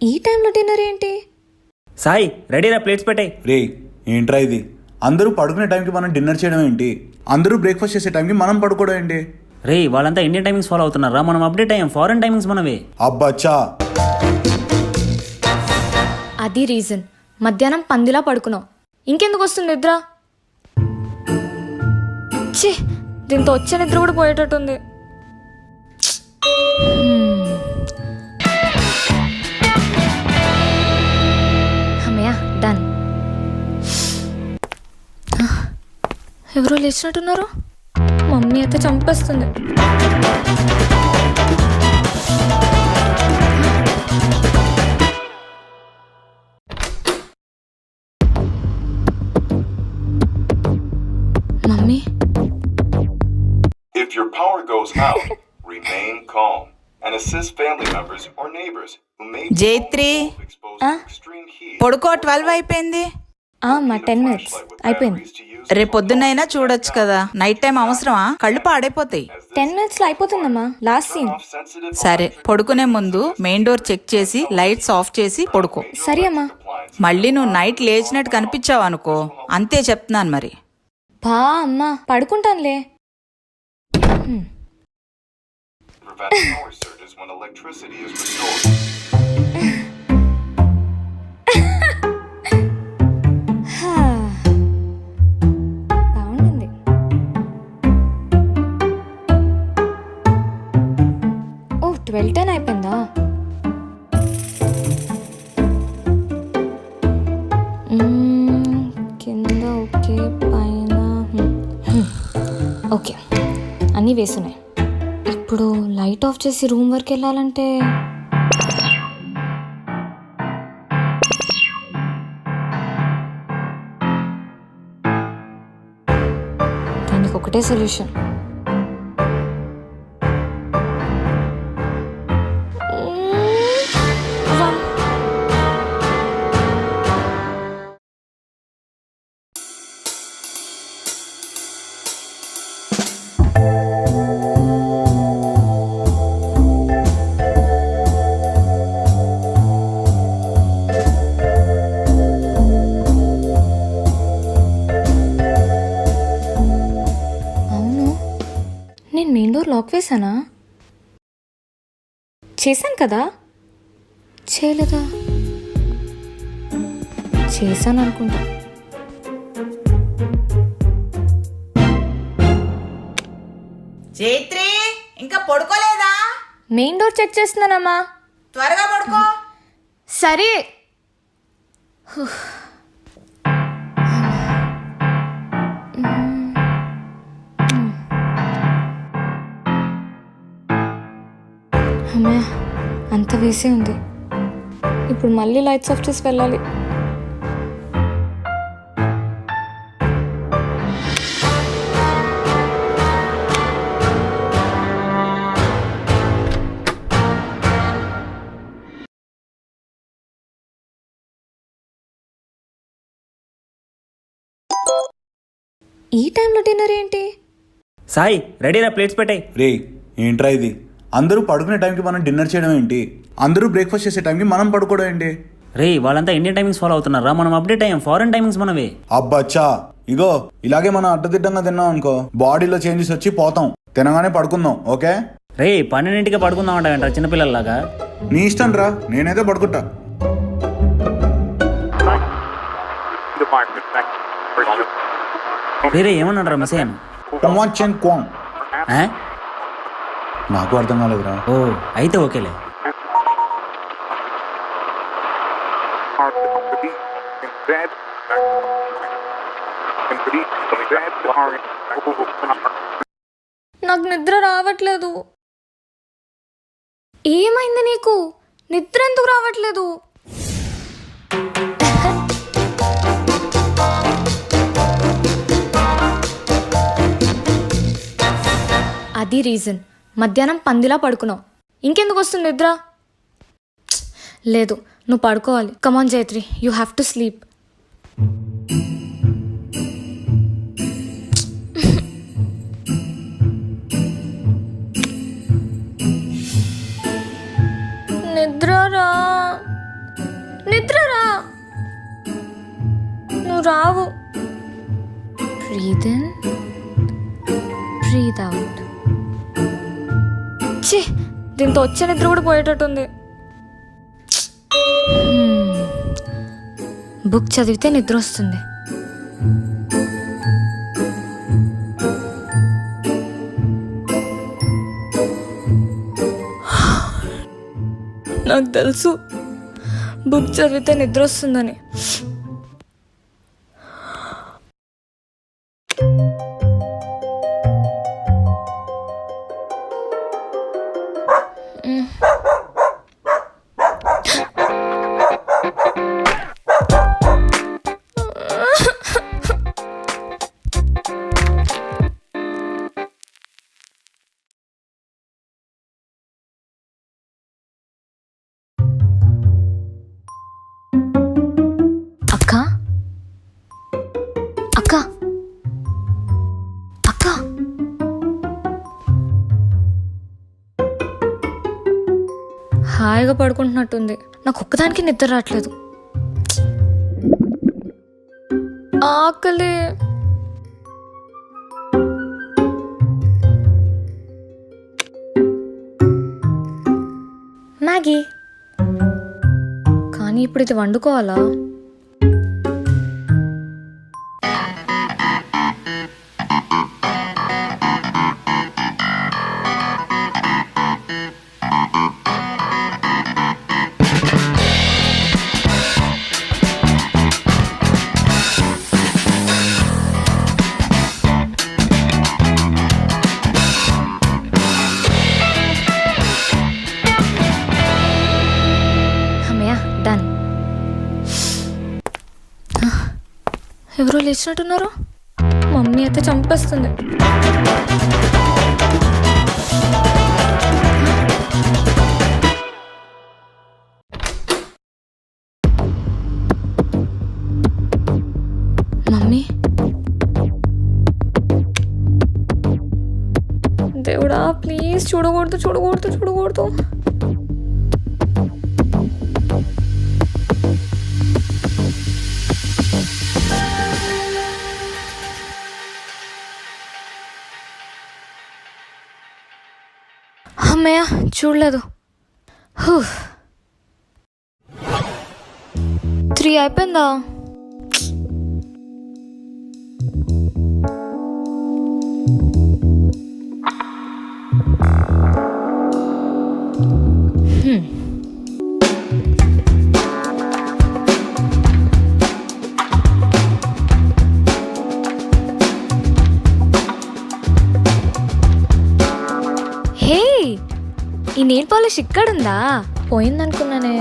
ఈ టైంలో డిన్నర్ ఏంటి? సాయి రెడీరా ప్లేట్స్ పెట్టాయి. రే ఏంట్రా ఇది? అందరూ పడుకునే టైంకి మనం డిన్నర్ చేయడం ఏంటి? అందరూ బ్రేక్ఫాస్ట్ చేసే టైంకి మనం పడుకోవడం ఏంటి? రే వాళ్ళంతా ఇండియన్ టైమింగ్స్ ఫాలో అవుతున్నారా? మనం అప్డేట్ అయ్యాం ఫారెన్ టైమింగ్స్ మనవే. అబ్బచ్చా అది రీజన్. మధ్యాహ్నం పందిలా పడుకున్నావు ఇంకెందుకు వస్తుంది నిద్ర? ఛీ దీంతో వచ్చే నిద్ర కూడా పోయేటట్టుంది. ఎవరో లేచినట్టున్నారు? మమ్మీ అయితే చంపేస్తుంది. Mummy? If your power goes out జైత్రి పొడుకో 12 అయిపోయింది. మా టెన్ మినిట్స్. అయిపోయింది. Batteries to use రేపు పొద్దున్నైనా చూడొచ్చు కదా. నైట్ టైం అవసరమా? కళ్ళు పాడైపోతాయి. టెన్ మినిట్స్లో అయిపోతుందమ్మా. Last scene. సరే పడుకునే ముందు మెయిన్ డోర్ చెక్ చేసి లైట్స్ ఆఫ్ చేసి పడుకో. సరే అమ్మా. మళ్ళీ నువ్వు నైట్ లేచినట్టు కనిపించావు అనుకో. అంతే చెప్తున్నాను మరి. బా అమ్మా పడుకుంటానులే. ట్వెల్వ్ టెన్ అయిపోయిందా కింద ఓకే పైన ఓకే. అన్నీ వేసున్నాయి. ఇప్పుడు లైట్ ఆఫ్ చేసి రూమ్ వరకు వెళ్ళాలంటే? దానికి ఒకటే సొల్యూషన్. నేను మెయిన్ డోర్ లాక్ వేసానా చేశాను కదా? చేయలేదా? చేశాను అనుకుంటా. జైత్రి ఇంకా పడుకోలేదా? మెయిన్ డోర్ చెక్ చేస్తున్నానమ్మా. త్వరగా పడుకో. సరే. అమ్మా అంత వేసే ఉంది. ఇప్పుడు మళ్ళీ లైట్స్ ఆఫ్ చేసి వెళ్ళాలి. ఈ టైంలో డిన్నర్ ఏంటి? సాయి రెడీరా ప్లేట్స్ పెట్టాయి. రే ఏంట్రా ఇది? అందరూ పడుకునే టైంకి మనం డిన్నర్ చేయడం ఏంటి? అందరూ బ్రేక్ఫాస్ట్ చేసే టైంకి మనం పడుకోవడం ఏంటి? రే వాళ్ళంతా ఇండియన్ టైమింగ్స్ ఫాలో అవుతున్నారా? మనం అప్డేట్ అయ్యాం. ఫారెన్ టైమింగ్స్ మనవే. అబ్బచ్చా ఇగో ఇలాగే మనం అడ్డదిడ్డంగా తిన్నాం అనుకో బాడీలో చేంజెస్ వచ్చి పోతాం. తినగానే పడుకుందాం ఓకే? రే పన్నెండింటికి పడుకుందాం అంటావేంట్రా చిన్నపిల్లల్లాగా? నీ ఇష్టం రా. నేనైతే పడుకుంటా. రే రే ఏమన్నాడు మిస్ అయ్యాను టమాచన్ క్వాంగ్ ఆ? నాకు అర్థం కాలేదురా. ఓ అయితే ఓకేలే. నాకు నిద్ర రావట్లేదు. ఏమైంది నీకు? నిద్ర ఎందుకు రావట్లేదు? అది రీజన్. మధ్యాహ్నం పందిలా పడుకున్నావు. ఇంకెందుకు వస్తుంది నిద్ర? లేదు నువ్వు పడుకోవాలి. Come on Jaitri you have to sleep నిద్ర రా. నిద్ర రా. నువ్వు రావు. బ్రీద్ బ్రీద్ ఛీ దీంతో వచ్చే నిద్ర కూడా పోయేటట్టుంది. బుక్ చదివితే నిద్ర వస్తుంది నాకు తెలుసు బుక్ చదివితే నిద్ర వస్తుందని హాయిగా పడుకుంటున్నట్టుంది. నాకు ఒక్కదానికి నిద్ర రావట్లేదు. ఆకలి. మ్యాగీ. కానీ ఇప్పుడు ఇది వండుకోవాలా? ఎవరో లేచినట్టున్నారు? మమ్మీ అయితే చంపేస్తుంది. మమ్మీ. దేవుడా ప్లీజ్ చూడకూడదు చూడకూడదు చూడకూడదు. అమ్మయ్య చూడలేదు. త్రీ అయిపోయిందా? నెయిల్ పాలిష్ ఇక్కడుందా? పోయిందనుకున్నానే.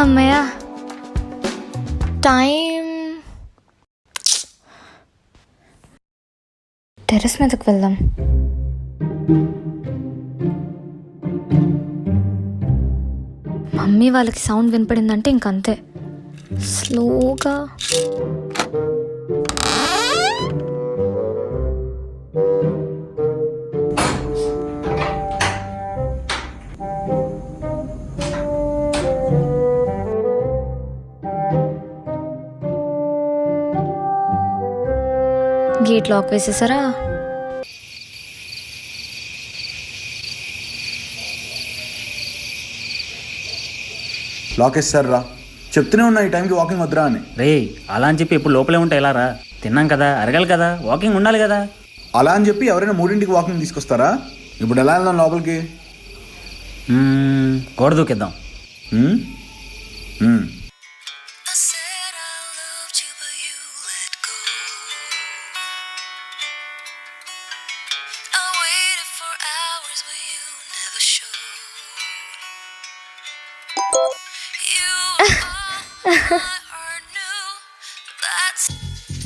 అమ్మయ్య. టైం టెర్రస్ మీదకి వెళ్దాం. మమ్మీ వాళ్ళకి సౌండ్ వినపడిందంటే ఇంకంతే. స్లోగా. Gate lock వేసేసారా? లాక్ వేస్తారు రా చెప్తూనే ఉన్నా ఈ టైంకి వాకింగ్ వద్దురా అని. రే అలా అని చెప్పి ఇప్పుడు లోపలే ఉంటే ఎలా రా? తిన్నాం కదా అరగాలి కదా వాకింగ్ ఉండాలి కదా. అలా అని చెప్పి ఎవరైనా మూడింటికి వాకింగ్ తీసుకొస్తారా? ఇప్పుడు ఎలా వెళ్దాం లోపలికి? గోడ దూకిద్దాం.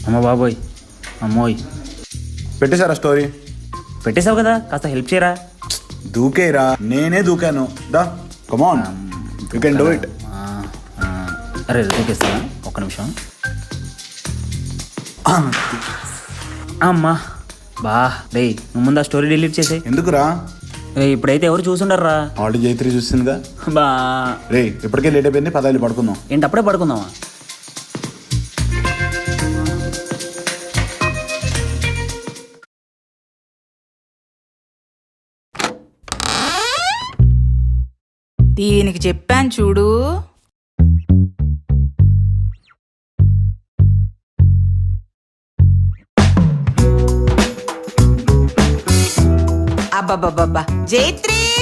అమ్మ బాబోయ్ అమ్మోయ్. పెట్టేశారా స్టోరీ? పెట్టేశావు కదా కాస్త హెల్ప్ చేయరా? దూకేరా నేనే దూకాను. దా come on you can do it అరే దూకేస్తానా ఒక్క నిమిషం. అమ్మా. బా రే నువ్వు ముందు ఆ స్టోరీ డిలీట్ చేసే ఎందుకురా? రే ఇప్పుడైతే ఎవరు చూసుండర్రా? ఆల్రెడీ జైత్రి చూసిందిగా? బా. రే ఇప్పటికే లేట్ అయిపోయింది పదాలు పడుకుందాం. ఏంటి అప్పుడే పడుకుందామా? దీనికి చెప్పాను చూడు. అబ్బబ్బబ్బబ్బా. జైత్రీ!